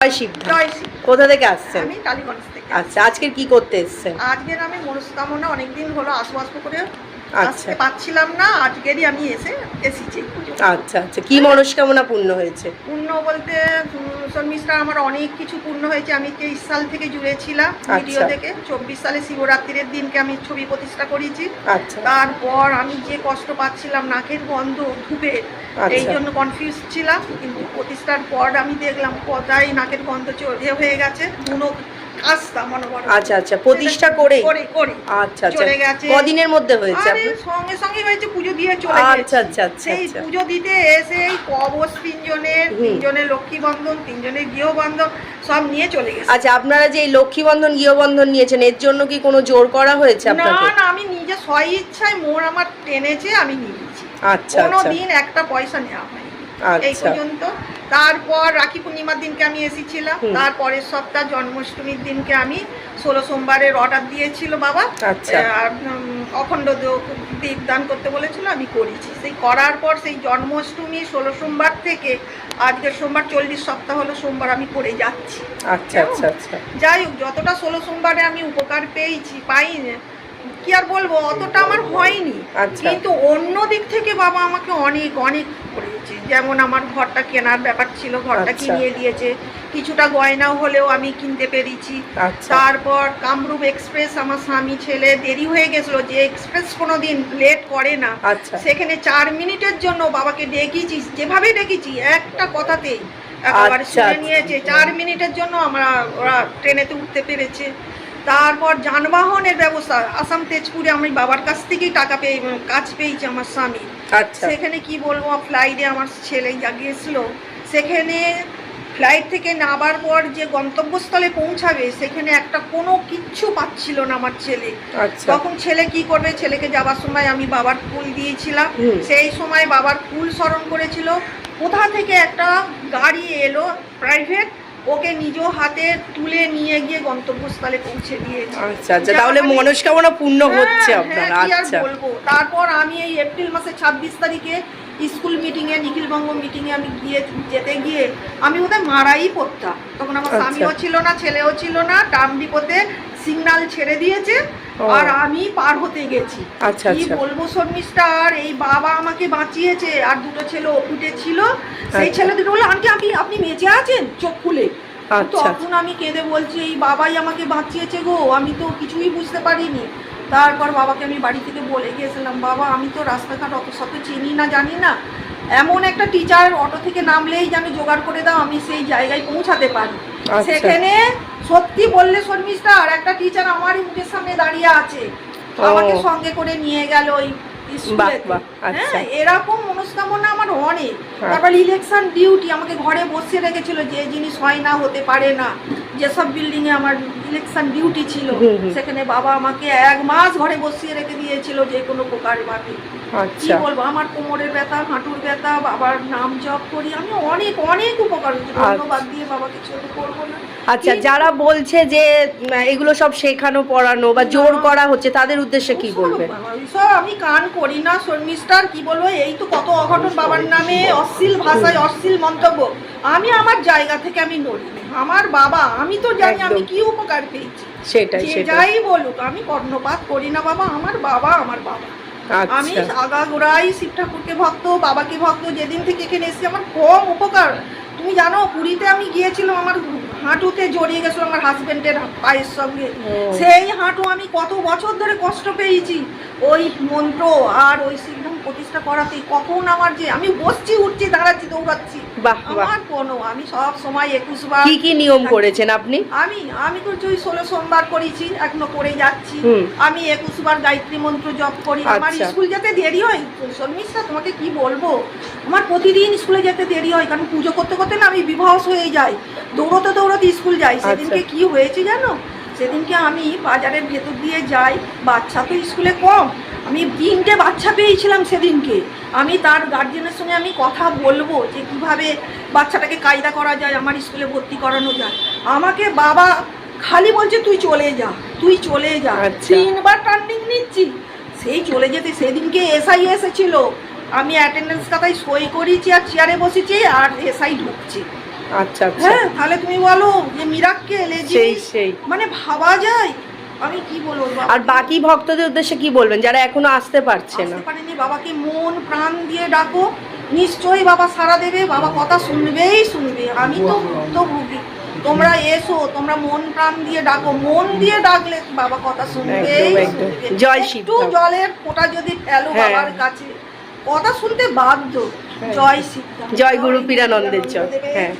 জয় শ্রী কোথা থেকে আসছেন? আমি কালীগঞ্জ থেকে। আচ্ছা আজকের কি করতে এসছেন? আজকের আমি মনস্কামনা অনেকদিন হলো আসব আসব করে আচ্ছা। পাচ্ছিলাম না আজকেরই আমি এসে এসেছি আচ্ছা আচ্ছা। কি মনস্কামনা পূর্ণ হয়েছে? পূর্ণ বলতে শর্মিষ্ঠা আমার অনেক কিছু পূর্ণ হয়েছে। আমি তেইশ সাল থেকে জুড়ে ছিলাম ভিডিও আচ্ছা। থেকে চব্বিশ সালে শিবরাত্রির দিনকে আমি ছবি প্রতিষ্ঠা করেছি। আচ্ছা। তারপর আমি যে কষ্ট পাচ্ছিলাম নাকের গন্ধ ধুপে আচ্ছা। এই জন্য কনফিউজ ছিলাম। কিন্তু প্রতিষ্ঠার পর আমি দেখলাম কোথায় নাকের গন্ধ চলে হয়ে গেছে। দুনো আচ্ছা আচ্ছা প্রতিষ্ঠা করে আচ্ছা আচ্ছা চলে গেছে। কদিনের মধ্যে হয়েছে সঙ্গে সঙ্গে হয়েছে পুজো দিয়ে চলে আচ্ছা, গেছে। আচ্ছা, আচ্ছা, সেই আচ্ছা। পুজো দিতে এসে এই কবচ তিনজনের তিনজনের লক্ষ্মী বন্ধন তিনজনের গৃহবন্ধন সব নিয়ে চলে গেছে। আচ্ছা আপনারা যে এই লক্ষ্মী বন্ধন গৃহবন্ধন নিয়েছেন এর জন্য কি কোনো জোর করা হয়েছে না আপনাকে? না আমি নিজে স্ব ইচ্ছায় মোর আমার টেনেছে আমি নিয়েছি। আচ্ছা কোনো আচ্ছা। দিন একটা পয়সা নেওয়া হয়নি। এই আচ্ছা। পর্যন্ত। তারপর রাখি পূর্ণিমার দিনকে আমি এসেছিলাম। তারপরের সপ্তাহ জন্মাষ্টমীর দিনকে আমি ষোলো সোমবারের অর্ডার দিয়েছিল বাবা। আচ্ছা। অখণ্ড দো- দীপদান করতে বলেছিল আমি করেছি। সেই করার পর সেই জন্মাষ্টমী ষোলো সোমবার থেকে আজকের সোমবার চল্লিশ সপ্তাহ হলো সোমবার আমি করে যাচ্ছি। আচ্ছা আচ্ছা আচ্ছা। যাই হোক যতটা ষোলো সোমবারে আমি উপকার পেয়েছি পাইনি কি আর বলব অতটা আমার হয়নি। আচ্ছা। কিন্তু অন্য দিক থেকে বাবা আমাকে অনেক অনেক করেছে। যেমন আমার ঘরটা কেনার ব্যাপার ছিল ঘরটা আচ্ছা। কিনিয়ে দিয়েছে। কিছুটা গয়নাও হলেও আমি কিনতে পেরেছি। আচ্ছা। তারপর কামরূপ এক্সপ্রেস আমার স্বামী ছেলে দেরি হয়ে গেছিল। যে এক্সপ্রেস কোনো দিন লেট করে না। সেখানে চার মিনিটের জন্য বাবাকে ডেকেছি যেভাবে ডেকেছি একটা কথাতেই। একেবারে শুনে। নিয়েছে চার মিনিটের জন্য আমরা ওরা ট্রেনেতে উঠতে পেরেছে। তারপর যানবাহনের ব্যবস্থা। আসাম তেজপুরে আমি বাবার কাছ থেকেই টাকা পেয়ে কাজ পেয়েছি আমার স্বামী আচ্ছা। সেখানে কি বলব ফ্লাইটে আমার ছেলে গিয়েছিল সেখানে ফ্লাইট থেকে নামার পর যে গন্তব্যস্থলে পৌঁছাবে সেখানে একটা কোনো কিচ্ছু পাচ্ছিল না আমার ছেলে। আচ্ছা। তখন ছেলে কি করবে ছেলেকে যাবার সময় আমি বাবার ফুল দিয়েছিলাম। সেই সময় বাবার ফুল স্মরণ করেছিল। কোথা থেকে একটা গাড়ি এলো প্রাইভেট ওকে নিজ হাতে তুলে নিয়ে গিয়ে গন্তব্যস্থলে পৌঁছে দিয়েছে। আচ্ছা আচ্ছা তাহলে মনস্কামনা পূর্ণ হচ্ছে হ্যাঁ, আপনার হ্যাঁ, কি আর আচ্ছা। বলব? তারপর আমি এই এপ্রিল মাসে ছাব্বিশ তারিখে স্কুল মিটিংয়ে নিখিলবঙ্গ মিটিংয়ে আমি গিয়ে যেতে গিয়ে আমি ওদের মারাই পড়তাম। তখন আমার আচ্ছা। স্বামীও ছিল না ছেলেও ছিল না টার্ম বিপদে সিগন্যাল ছেড়ে দিয়েছে আর আমি পার হতে গেছি। আচ্ছা, কি আচ্ছা। বলব শর্মিষ্ঠার এই বাবা আমাকে বাঁচিয়েছে আর দুটো ছেলে ওপুটে ছিল। সেই। ছেলে দুটো বলল আন্টি আপনি আপনি বেঁচে আছেন চোখ খুলে? তখন আমি কেঁদে বলছি এই বাবাই আমাকে বাঁচিয়েছে গো আমি তো কিছুই বুঝতে পারিনি। তারপর বাবাকে আমি বাড়ি থেকে বলে গিয়েছিলাম বাবা আমি তো রাস্তাঘাট অত শত চিনি না জানি না। এমন একটা টিচার অটো থেকে নামলেই যেন জোগাড় করে দাও আমি সেই জায়গায় পৌঁছাতে পারি। আচ্ছা। সেখানে সত্যি বললে শর্মিষ্ঠা আর একটা টিচার আমারই মুখের সামনে দাঁড়িয়ে আছে। আমাকে সঙ্গে করে নিয়ে গেল ওই আচ্ছা। হ্যাঁ এরকম মনস্কামনা আমার অনেক। হ্যাঁ। তারপর ইলেকশন ডিউটি আমাকে ঘরে বসিয়ে রেখেছিল যে জিনিস হয় না হতে পারে না। যেসব বিল্ডিং এ আমার ইলেকশন ডিউটি ছিল। সেখানে বাবা আমাকে এক মাস ঘরে বসিয়ে রেখে দিয়েছিল যে কোনো প্রকার ভাবে কি আচ্ছা। বলব আমার কোমরের ব্যথা হাঁটুর ব্যথা বাবার নাম জপ করি আমি অনেক অনেক উপকার হয়েছে। ধন্যবাদ দিয়ে বাবাকে ছোট করব না। আচ্ছা যারা বলছে যে এগুলো সব শেখানো পড়ানো বা জোর করা হচ্ছে তাদের উদ্দেশ্যে কি বলবেন? সব আমি কান করি না শর্মিষ্ঠার কি বলব এই তো কত অঘটন বাবার নামে অশ্লীল ভাষায় অশ্লীল মন্তব্য। আমি আমার জায়গা থেকে আমি নড়ি। আমার বাবা আমি তো জানি আমি কি উপকার পেয়েছি। সেটাই সেটাই। যাই বলুক আমি কর্ণপাত করি না বাবা আমার বাবা আমার বাবা। আমি আচ্ছা। আগাগোড়াই শিব ঠাকুরকে ভক্ত বাবাকে ভক্ত যেদিন থেকে এখানে এসেছি আমার কম উপকার। তুমি জানো পুরীতে আমি গিয়েছিলাম আমার হাঁটুতে জড়িয়ে গেছিল আমার হাজব্যান্ডের পায়ের সঙ্গে। সেই হাঁটু আমি কত বছর ধরে কষ্ট পেয়েছি। ওই মন্ত্র আর ওই সিদ্ধম প্রতিষ্ঠা করাতে কখন আমার যে আমি বসছি উঠছি দাঁড়াচ্ছি দৌড়াচ্ছি। আমার কোনো আমি সব সময় একুশ বার কি কি নিয়ম করেছেন আপনি? আমি আমি তো ওই ষোলো সোমবার করেছি এখনও করে যাচ্ছি। আমি একুশ বার গায়ত্রী মন্ত্র জপ করি। আমার আচ্ছা। স্কুল যেতে দেরি হয়। শর্মিষ্ঠা তোমাকে কি বলব? আমার প্রতিদিন স্কুলে যেতে দেরি হয় কারণ পুজো করতে করতে না আমি বিবাহস হয়ে যাই। দৌড়তে দৌড়তে স্কুল যাই সেদিনকে আচ্ছা। কি হয়েছে জানো? সেদিনকে আমি বাজারের ভেতর দিয়ে যাই বাচ্চা তো স্কুলে কম। আমি তিনটে বাচ্চা পেয়েছিলাম সেদিনকে। আমি তার গার্জেনের সঙ্গে আমি কথা বলব যে কীভাবে বাচ্চাটাকে কায়দা করা যায় আমার স্কুলে ভর্তি করানো যায়। আমাকে বাবা খালি বলছে তুই চলে যা তুই চলে যা। আচ্ছা। তিনবার টার্নিং নিচ্ছি। সেই চলে যেতে সেদিনকে এসআই এসেছিল। আমি অ্যাটেন্ডেন্স খাতায় সই করেছি আর চেয়ারে বসেছি আর এসআই ঢুকছে। আচ্ছা আচ্ছা। হ্যাঁ তাহলে তুমি বলো যে মিরাক্কেল সেই সেই। মানে ভাবা যায়? আমি কি বলব? বাবা? আর বাকি ভক্তদের উদ্দেশ্যে কি বলবেন? যারা এখনও আসতে পারছে না। পারেনি বাবাকে মন প্রাণ দিয়ে ডাকো। নিশ্চয়ই বাবা সারা দেবে বাবা কথা শুনবেই শুনবে। আমি তো ভুক্তভোগী তোমরা এসো তোমরা মন প্রাণ দিয়ে ডাকো। মন দিয়ে ডাকলে বাবা কথা। শুনবে। জয় শিব জলের ফোঁটা যদি ফেলো হ্যাঁ। বাবার কাছে। কথা শুনতে বাধ্য। জয় জয় গুরু পীরানন্দের জয়। হ্যাঁ।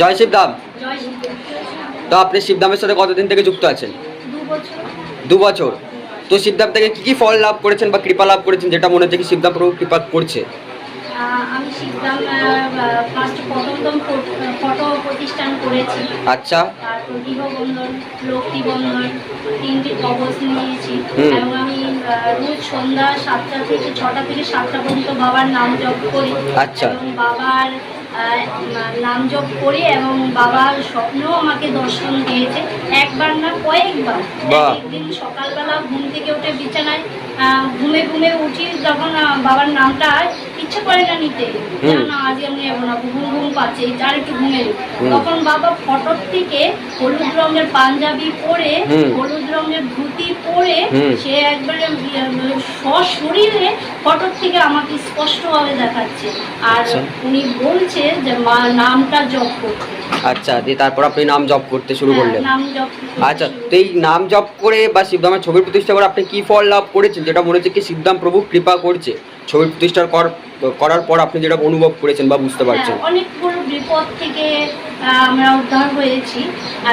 জয়। শিবধাম তো আপনি শিবধামের সাথে কতদিন থেকে যুক্ত আছেন? দু বছর। তো শিবধাম থেকে কি কি ফল লাভ করেছেন বা কৃপা লাভ করেছেন যেটা মনে হচ্ছে কি শিবধাম প্রভু কৃপা করছে? আমি শিখলাম ফার্স্ট প্রথমতম ফটো প্রতিষ্ঠান করেছি। আচ্ছা। তারপর গৃহবন্ধন তিনটি কবচ নিয়েছি। এবং আমি রোজ সন্ধ্যা সাতটা থেকে ছটা থেকে সাতটা পর্যন্ত বাবার নাম জপ করি আচ্ছা। এবং বাবার নাম জপ করি এবং বাবার স্বপ্নও আমাকে দর্শন দিয়েছে। একবার না কয়েকবার। একদিন সকালবেলা ঘুম থেকে উঠে বিছানায় আহ, ঘুমে ঘুমে উঠি যখন বাবার নামটা ইচ্ছে করে না নিতে না, আজ আমি নেব না ঘুম ঘুম পাচ্ছে আর একটু ঘুমে তখন বাবা ফটোর থেকে হলুদ রঙের পাঞ্জাবি পরে হলুদ রঙের ধুতি পরে সে একবারে উম, সশরীরে ফটোর থেকে আমাকে স্পষ্টভাবে দেখাচ্ছে। আর আচ্ছা। উনি বলছে যে মা নামটা জপ করতে। আচ্ছা দিয়ে তারপর আপনি নাম জপ করতে শুরু হ্যাঁ, করলেন। আচ্ছা তো এই নাম জপ করে বা শিবধামের ছবির প্রতিষ্ঠা করে আপনি কি ফল লাভ করেছেন? যেটা মনে হচ্ছে কি শিবধাম প্রভু কৃপা করছে। ছবির প্রতিষ্ঠার কর করার পর আপনি যেটা অনুভব করেছেন বা বুঝতে পারছেন। হ্যাঁ, অনেকগুলো বিপদ থেকে আমরা উদ্ধার হয়েছি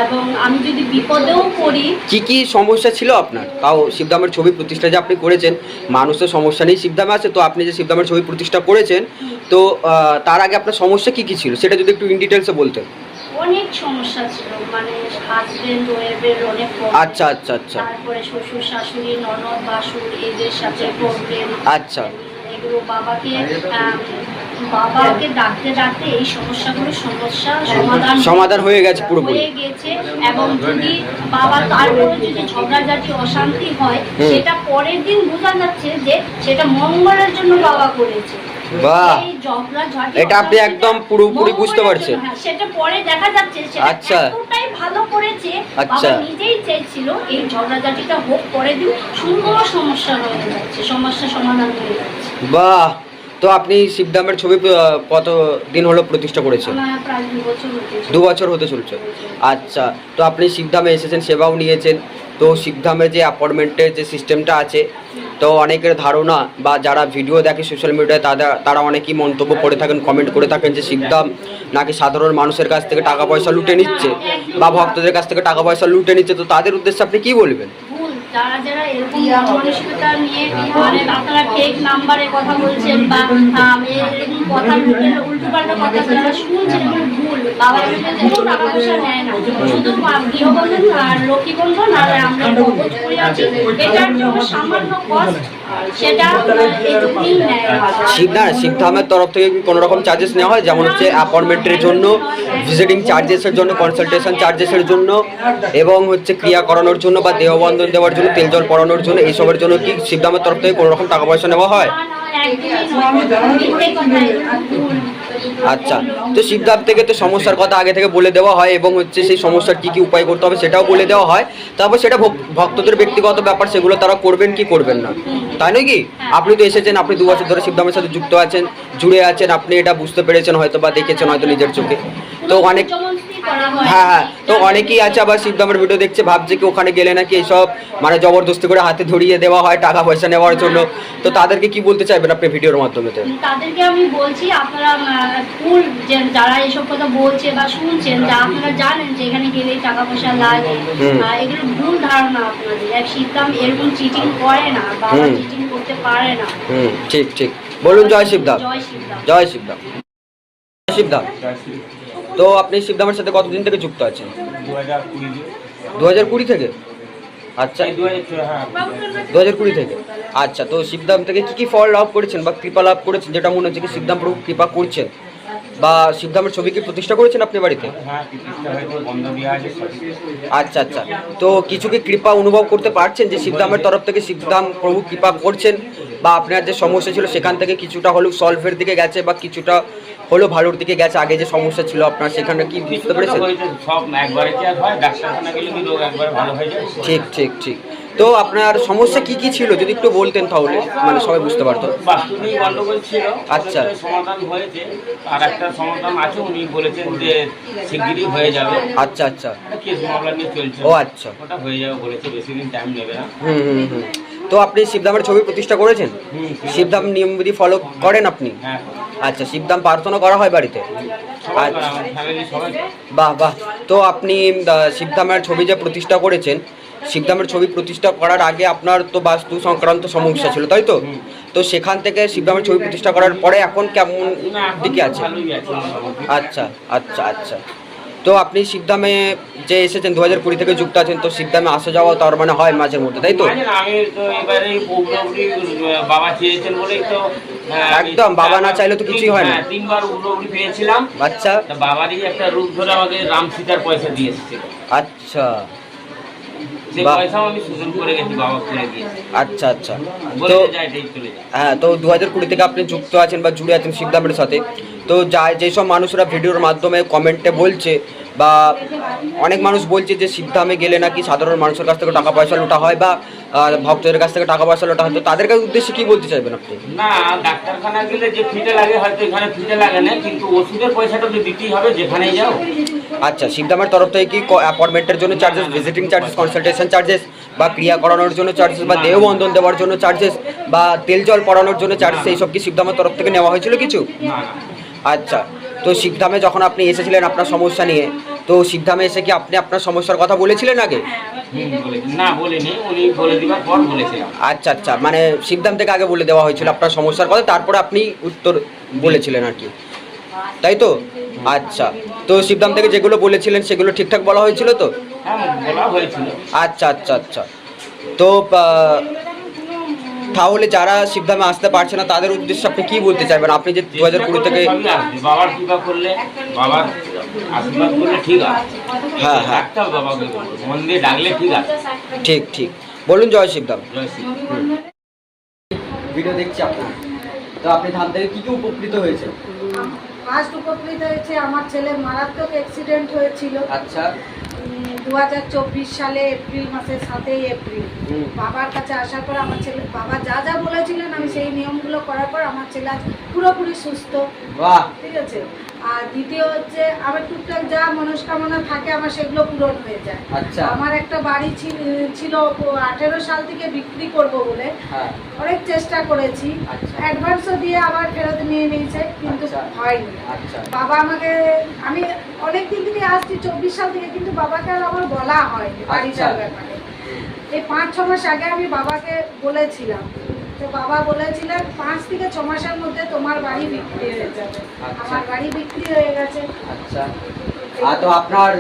এবং আমি যদি বিপদেও পড়ি কি কি সমস্যা ছিল আপনার? তাও শিবধামের ছবি প্রতিষ্ঠা যে আপনি করেছেন মানুষের সমস্যা নেই শিবধামে আছে তো আপনি যে শিবধামের ছবি প্রতিষ্ঠা করেছেন তো তার আগে আপনার সমস্যা কি কি ছিল? সেটা যদি একটু ইন ডিটেলসে বলতেন। অনেক সমস্যা ছিল মানে হাজবেন্ড ওয়েবের অনেক আচ্ছা আচ্ছা আচ্ছা। তারপরে শ্বশুর শাশুড়ি ননদ বাসুর এদের সাথে প্রবলেম আচ্ছা। এগুলো বাবাকে বাবাকে ডাকতে ডাকতে এই সমস্যাগুলো সমস্যা সমাধান সমাধান হয়ে গেছে পুরোপুরি। হয়ে গেছে। এবং যদি বাবা তারপরে যদি ঝগড়াঝাটি অশান্তি হয় সেটা পরের দিন বোঝা যাচ্ছে যে সেটা মঙ্গলের জন্য বাবা করেছে। বাহ। এটা আপনি একদম পুরোপুরি বুঝতে পারছেন। হ্যাঁ, সেটা পরে দেখা যাচ্ছে সেটা আচ্ছা। এতটাই ভালো করেছে আচ্ছা। নিজেই এই ঝগড়াঝাটিটা হোক দিন সুন্দর সমস্যা হয়ে যাচ্ছে সমস্যা সমাধান হয়ে যাচ্ছে বাহ তো আপনি শিবধামের ছবি কত দিন হলো প্রতিষ্ঠা করেছেন দু বছর হতে চলছে আচ্ছা তো আপনি শিবধামে এসেছেন সেবাও নিয়েছেন তো শিবধামের যে অ্যাপয়েন্টমেন্টের যে সিস্টেমটা আছে তো অনেকের ধারণা বা যারা ভিডিও দেখে সোশ্যাল মিডিয়ায় তারা তারা অনেকেই মন্তব্য করে থাকেন কমেন্ট করে থাকেন যে শিখতাম নাকি সাধারণ মানুষের কাছ থেকে টাকা পয়সা লুটে নিচ্ছে বা ভক্তদের কাছ থেকে টাকা পয়সা লুটে নিচ্ছে, তো তাদের উদ্দেশ্যে আপনি কী বলবেন? যারা যারা এরকম মানসিকতা নিয়ে মানে আপনারা ফেক নাম্বারে কথা বলছেন বা এরকম কথা উল্টোপাল্টা কথা যারা শুনছেন। ভুল বাবা এরকম টাকা নেয় না। শুধু গৃহবন্ধন আর লক্ষ্মীবন্ধন আর আমরা এটার জন্য সামান্য কস্ট না শিবধামের তরফ থেকে কি কোনো রকম চার্জেস নেওয়া হয়? যেমন হচ্ছে অ্যাপয়েন্টমেন্টের জন্য ভিজিটিং চার্জেসের জন্য কনসালটেশন চার্জেসের জন্য এবং হচ্ছে ক্রিয়া করানোর জন্য বা দেহবন্ধন দেওয়ার জন্য তেল জল পড়ানোর জন্য এইসবের জন্য কি শিবধামের তরফ থেকে কোনো রকম টাকা পয়সা নেওয়া হয়? আচ্ছা তো সিদ্ধার্থ থেকে তো সমস্যার কথা আগে থেকে বলে দেওয়া হয় এবং হচ্ছে সেই সমস্যার কি কি উপায় করতে হবে সেটাও বলে দেওয়া হয়। তারপর সেটা ভক- ভক্তদের ব্যক্তিগত ব্যাপার, সেগুলো তারা করবেন কি করবেন না। তাই নয় কি? আপনি তো এসেছেন, আপনি দু বছর ধরে সিদ্ধামের সাথে যুক্ত আছেন, জুড়ে আছেন, আপনি এটা বুঝতে পেরেছেন হয়তো বা দেখেছেন, হয়তো নিজের চোখে। তো অনেক হয়। হ্যাঁ হ্যাঁ তো অনেকেই আছে আবার শিবধামের ভিডিও দেখছে ভাবছে কি ওখানে গেলে নাকি এইসব মানে জবরদস্তি করে হাতে ধরিয়ে দেওয়া হয় টাকা পয়সা নেওয়ার জন্য। তো তাদেরকে কি বলতে চাইবেন আপনি ভিডিওর মাধ্যমে তাদেরকে আমি বলছি আপনারা ফুল যে যারা এসব কথা বলছে বা শুনছেন যা আপনারা জানেন যে এখানে গেলেই টাকা পয়সা লাগে এগুলো ভুল ধারণা আপনাদের। এক শীতকাম এরকম চিটিং করে না বাবা চিটিং করতে পারে না। ঠিক ঠিক। বলুন জয় শিবধাম জয় শীতকাম জয় শিবধাম জয় শিবধাম তো আপনি শিবধামের সাথে কতদিন থেকে যুক্ত আছেন? দু হাজার কুড়ি থেকে? আচ্ছা। দু হাজার হ্যাঁ। কুড়ি থেকে? আচ্ছা তো শিবধাম থেকে কি কি ফল লাভ করেছেন বা কৃপা লাভ করেছেন? যেটা মনে হচ্ছে কি শিবধাম প্রভু কৃপা করছেন? বা শিবধামের ছবি কি প্রতিষ্ঠা করেছেন আপনি বাড়িতে? হ্যাঁ। আচ্ছা আচ্ছা। তো কিছু কি কৃপা অনুভব করতে পারছেন যে শিবধামের তরফ থেকে শিবধাম প্রভু কৃপা করছেন? বা আপনার যে সমস্যা ছিল সেখান থেকে কিছুটা হলেও সলভের দিকে গেছে বা কিছুটা হলো ভালোর দিকে গেছে আগে যে সমস্যা ছিল আপনার সেখানে কি বুঝতে পেরেছেন? সব একবারে কি আর হয় ডাক্তারখানা গেলে কি রোগ একবারে ভালো হয়ে যায়? ঠিক ঠিক ঠিক। তো আপনার সমস্যা কি কি ছিল? যদি একটু বলতেন তাহলে মানে সবাই বুঝতে পারতো। বাস্তুনিক গন্ডগোল ছিল আচ্ছা। সমাধান হয়েছে আর একটা সমাধান আছে উনি বলেছেন যে শিগগিরই হয়ে যাবে। আচ্ছা আচ্ছা। কেস মামলা নিয়ে চলছে। ও আচ্ছা। ওটা হয়ে যাবে বলেছে বেশি দিন টাইম নেবে না। হুম হুম হুম। তো আপনি শিবধামের ছবি প্রতিষ্ঠা করেছেন? শিবধাম নিয়মবিধি ফলো করেন আপনি? হ্যাঁ। আচ্ছা শিবদাম প্রার্থনা করা হয় বাড়িতে? আচ্ছা। বাহ বাহ। তো আপনি শিবধামের ছবি যে প্রতিষ্ঠা করেছেন শিবধামের ছবি প্রতিষ্ঠা করার আগে আপনার তো বাস্তু সংক্রান্ত সমস্যা ছিল, তাই তো? তো সেখান থেকে শিবধামের ছবি প্রতিষ্ঠা করার পরে এখন কেমন দিকে আছে। আচ্ছা আচ্ছা আচ্ছা। তো আপনি শিবধামে যে এসেছেন দু হাজার কুড়ি থেকে যুক্ত আছেন তো শিবধামে আসা যাওয়া তার মানে হয় মাঝের মধ্যে তাই তো? আমি তো এবারে বাবা চেয়েছেন বলেই তো একদম, বাবা না চাইলে তো কিছুই হয় না। হ্যাঁ, তিনবার উগ্রগুলি পেয়েছিলাম। বাচ্চা বাবারই একটা রূপ ধরে আমাকে রাম সীতার পয়সা দিয়ে এসেছিল। আচ্ছা। আচ্ছা আচ্ছা। তো হ্যাঁ তো দু হাজার কুড়ি থেকে আপনি যুক্ত আছেন বা জুড়ে আছেন শিবধামের সাথে তো যা যেসব মানুষরা ভিডিওর মাধ্যমে কমেন্টে বলছে বা অনেক মানুষ বলছে যে সিদ্ধামে গেলে নাকি সাধারণ মানুষের কাছ থেকে টাকা পয়সা লোটা হয় বা ভক্তদের কাছ থেকে টাকা পয়সা লোটা হয় তো তাদের কাছে উদ্দেশ্যে কি বলতে চাইবেন আপনি? না ডাক্তারখানা গেলে যে ফিটে লাগে হয়তো এখানে ফিটে লাগে না কিন্তু ওষুধের পয়সাটা তো দিতেই হবে যেখানেই যাও। আচ্ছা শিবধামের তরফ থেকে কি অ্যাপয়েন্টমেন্টের জন্য charges visiting charges consultation charges বা ক্রিয়া করানোর জন্য চার্জেস বা দেহবন্ধন দেওয়ার জন্য চার্জেস বা তেল জল পড়ানোর জন্য চার্জেস এইসব কি শিবধামের তরফ থেকে নেওয়া হয়েছিল কিছু? আচ্ছা তো শিবধামে যখন আপনি এসেছিলেন আপনার সমস্যা নিয়ে তো শিবধামে এসে কি আপনি আপনার সমস্যার কথা বলেছিলেন আগে? না বলিনি। উনি বলে দিবার পর বলেছিলাম। আচ্ছা আচ্ছা মানে শিবধাম থেকে আগে বলে দেওয়া হয়েছিল আপনার সমস্যার কথা তারপরে আপনি উত্তর বলেছিলেন আর কি। তাই তো? আচ্ছা। তো শিবধাম থেকে যেগুলো বলেছিলেন সেগুলো ঠিকঠাক বলা হয়েছিল তো? হ্যাঁ বলা হয়েছিল। আচ্ছা আচ্ছা আচ্ছা। তো তাহলে যারা শিবধামে আসতে পারছে না তাদের উদ্দেশ্যে আপনি কি বলতে চাইবেন? আপনি যে দু হাজার কুড়ি থেকে বাবার কৃপা করলে বাবার আশীর্বাদ করলে ঠিক আছে। হ্যাঁ হ্যাঁ। বাবাকে মন দিয়ে ডাকলে ঠিক আছে। ঠিক ঠিক। বলুন জয় শিবধাম। ভিডিও দেখছি আপনার। তো আপনি ধান থেকে কি কি উপকৃত হয়েছে ফার্স্ট উপকৃত হয়েছে আমার ছেলে মারাত্মক অ্যাক্সিডেন্ট হয়েছিল। আচ্ছা। দু হাজার চব্বিশ সালে এপ্রিল মাসের সাতই এপ্রিল। বাবার কাছে আসার পর আমার ছেলে বাবা যা যা বলেছিলেন আমি সেই নিয়মগুলো করার পর আমার ছেলে আজ পুরোপুরি সুস্থ। ঠিক আছে? আর দ্বিতীয় হচ্ছে আমার টুকটাক যা মনস্কামনা থাকে আমার সেগুলো পূরণ হয়ে যায়। আচ্ছা। আমার একটা বাড়ি ছিল- আঠেরো সাল থেকে বিক্রি করব বলে। হ্যাঁ। অনেক চেষ্টা করেছি। আচ্ছা। অ্যাডভান্সও দিয়ে আবার ফেরত নিয়ে নিয়েছে কিন্তু আচ্ছা। হয়নি। আচ্ছা। বাবা আমাকে আমি অনেক দিন থেকে আসছি চব্বিশ সাল থেকে কিন্তু বাবাকে আর আমার বলা হয়নি বাড়িটার। ব্যাপারে। এই পাঁচ ছ মাস আগে আমি বাবাকে বলেছিলাম তো বাবা বলেছিলেন পাঁচ থেকে ছ মাসের মধ্যে তোমার বাড়ি বিক্রি হয়ে যাবে। আচ্ছা। আমার বাড়ি বিক্রি হয়ে গেছে। আচ্ছা। আর তো আপনার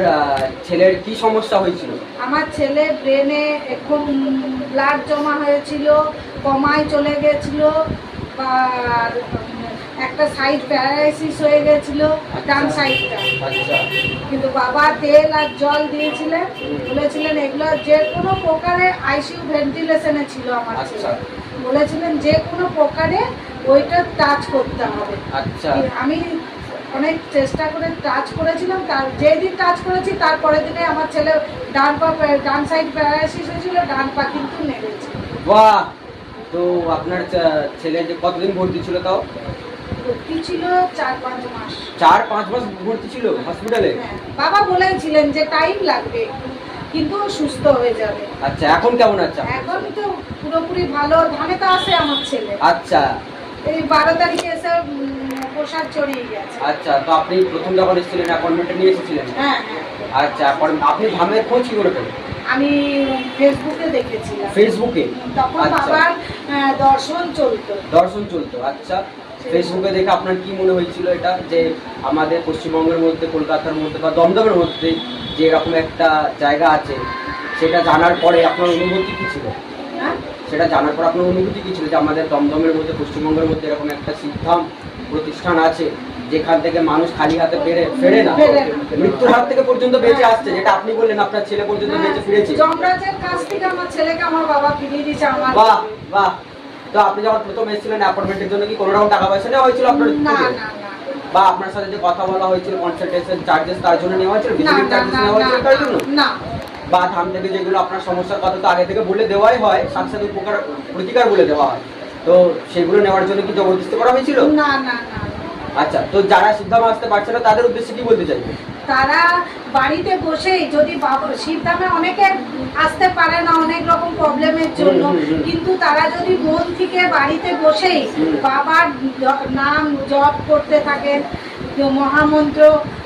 ছেলের কি সমস্যা হয়েছিল? আমার ছেলে ব্রেনে এখন ব্লাড জমা হয়েছিল কমায় চলে গেছিল বা একটা সাইড প্যারালাইসিস হয়ে গেছিল ডান সাইডটা আচ্ছা। কিন্তু বাবা তেল আর জল দিয়েছিলেন বলেছিলেন এগুলো যে কোনো প্রকারে আইসিইউ ভেন্টিলেশনে ছিল আমার ছেলে। আচ্ছা। বলেছিলেন যে কোনো প্রকারে ওইটা টাচ করতে হবে। আচ্ছা। আমি অনেক চেষ্টা করে টাচ করেছিলাম তার যেদিন টাচ করেছি তারপরের দিনে আমার ছেলে ডান পা ডান সাইড প্যারালাইসিস হয়েছিল ডান পা কিন্তু নেড়েছে। বাহ! তো আপনার ছেলে যে কতদিন ভর্তি ছিল তাও? ভর্তি ছিল চার পাঁচ মাস। চার পাঁচ মাস ভর্তি ছিল হসপিটালে হ্যাঁ বাবা বলেছিলেন যে টাইম লাগবে। কিন্তু সুস্থ হয়ে যাবে। আচ্ছা এখন কেমন আছে এখন তো পুরোপুরি ভালো ধামে তো আসে আমার ছেলে। আচ্ছা। এই বারো তারিখে এসে প্রসাদ চড়িয়ে গেছে। আচ্ছা তো আপনি প্রথম যখন এসেছিলেন অ্যাপয়েন্টমেন্টে নিয়ে এসেছিলেন? হ্যাঁ হ্যাঁ। আচ্ছা appointment- আপনি ধামের খোঁজ কি করে পেলেন? আমি ফেসবুকে দেখেছিলাম। ফেসবুকে? তখন আচ্ছা। বাবার দর্শন চলতো। দর্শন চলতো আচ্ছা। ফেসবুকে দেখে আপনার কি মনে হয়েছিল এটা? যে আমাদের পশ্চিমবঙ্গের মধ্যে কলকাতার মধ্যে বা দমদমের মধ্যে যে এরকম একটা জায়গা আছে সেটা জানার পরে আপনার অনুভূতি কি ছিল? হ্যাঁ? সেটা জানার পর আপনার অনুভূতি কি ছিল যে আমাদের দমদমের মধ্যে পশ্চিমবঙ্গের মধ্যে এরকম একটা সিদ্ধাম প্রতিষ্ঠান আছে যেখান থেকে মানুষ খালি হাতে ফেরে ফেরে না। মৃত্যুর হাত থেকে পর্যন্ত বেঁচে আসছে যেটা আপনি বললেন আপনার ছেলে পর্যন্ত বেঁচে ফিরেছে। যমরাজের কাছ থেকে আমার ছেলেকে আমার বাবা ফিরিয়ে দিয়েছে আমার। বাহ বাহ। তো আপনি যখন প্রথম এসেছিলেন অ্যাপয়েন্টমেন্টের জন্য কি কোনো রকম টাকা পয়সা নেওয়া হয়েছিল আপনার না না। বা আপনার সাথে যে কথা বলা হয়েছিল কনসালটেশন চার্জেস তার জন্য নেওয়া হয়েছিল? ভিজিটিং চার্জেস নেওয়া হয়েছিল তার জন্য? না বা ধাম থেকে যেগুলো আপনার সমস্যার কথা তো আগে থেকে বলে দেওয়াই হয় সাথে সাথে উপকার প্রতিকার বলে দেওয়া হয়। তো সেগুলো নেওয়ার জন্য কি জবরদস্তি করা হয়েছিল? না না না। আচ্ছা তো যারা সিদ্ধান্ত আসতে পারছে না তাদের উদ্দেশ্যে কি বলতে চাইবে? তারা বাড়িতে বসেই যদি বাবা- শীতদামে অনেকে আসতে পারে না অনেক রকম প্রবলেমের জন্য। কিন্তু তারা যদি মন থেকে বাড়িতে বসেই বাবার নাম জপ করতে থাকেন মহামন্ত্র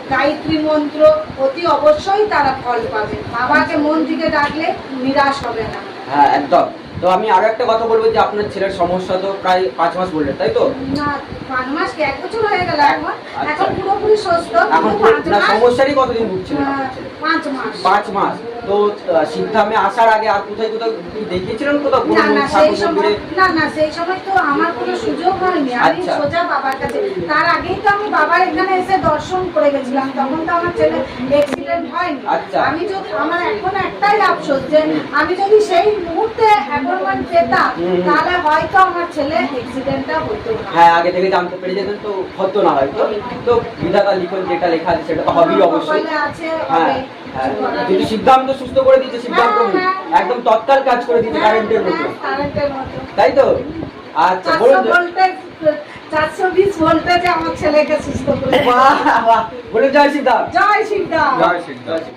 গায়ত্রী মন্ত্র অতি অবশ্যই তারা ফল পাবে বাবাকে মন থেকে ডাকলে নিরাশ হবে না। হ্যাঁ একদম। তো আমি আরও একটা কথা বলব যে আপনার ছেলের সমস্যা তো প্রায় পাঁচ মাস বললে তাই তো? না পাঁচ মাস কি এক বছর হয়ে গেল এখন? আচ্ছা। এখন পুরোপুরি সুস্থ এখন না সমস্যারই কতদিন ভুগছিলেন আহ, আপনার ছেলে? পাঁচ মাস। পাঁচ মাস। তো সিদ্ধামে আসার আগে আর কোথায় কোথাও কি দেখিয়েছিলেন কোথাও না না সেই সময় না না সেই সময় তো আমার কোনো সুযোগ হয়নি। আমি আচ্ছা। সোজা বাবার কাছে তার আগেই তো আমি বাবার এখানে এসে দর্শন করে গেছিলাম। তখন তো আমার ছেলে অ্যাক্সিডেন্ট হয়নি। আচ্ছা। আমি যদি আমার এখন একটাই আফসোস যে আমি যদি সেই মুহূর্তে অ্যাপয়েন্টমেন্ট পেতাম তাহলে হয়তো আমার ছেলে অ্যাক্সিডেন্টটা হতো হ্যাঁ আগে থেকে জানতে পেরে যেতেন তো হতো না হয়তো। তো বিধাতা লিখন যেটা লেখা আছে সেটা তো হবেই অবশ্যই। আছে হ্যাঁ। হ্যাঁ যদি সিদ্ধান্ত সুস্থ করে দিচ্ছে সিদ্ধান্ত হ্যাঁ, হ্যাঁ। একদম তৎকাল কাজ করে দিচ্ছে কারেন্টের মতো। তাই তো? আচ্ছা চারশো বলুন। চারশো বিশ ভোল্টেজে আমার ছেলেকে সুস্থ করে বলে জয় সিদ্ধান্ত জয় সিদ্ধান্ত জয় সিদ্ধার্থ।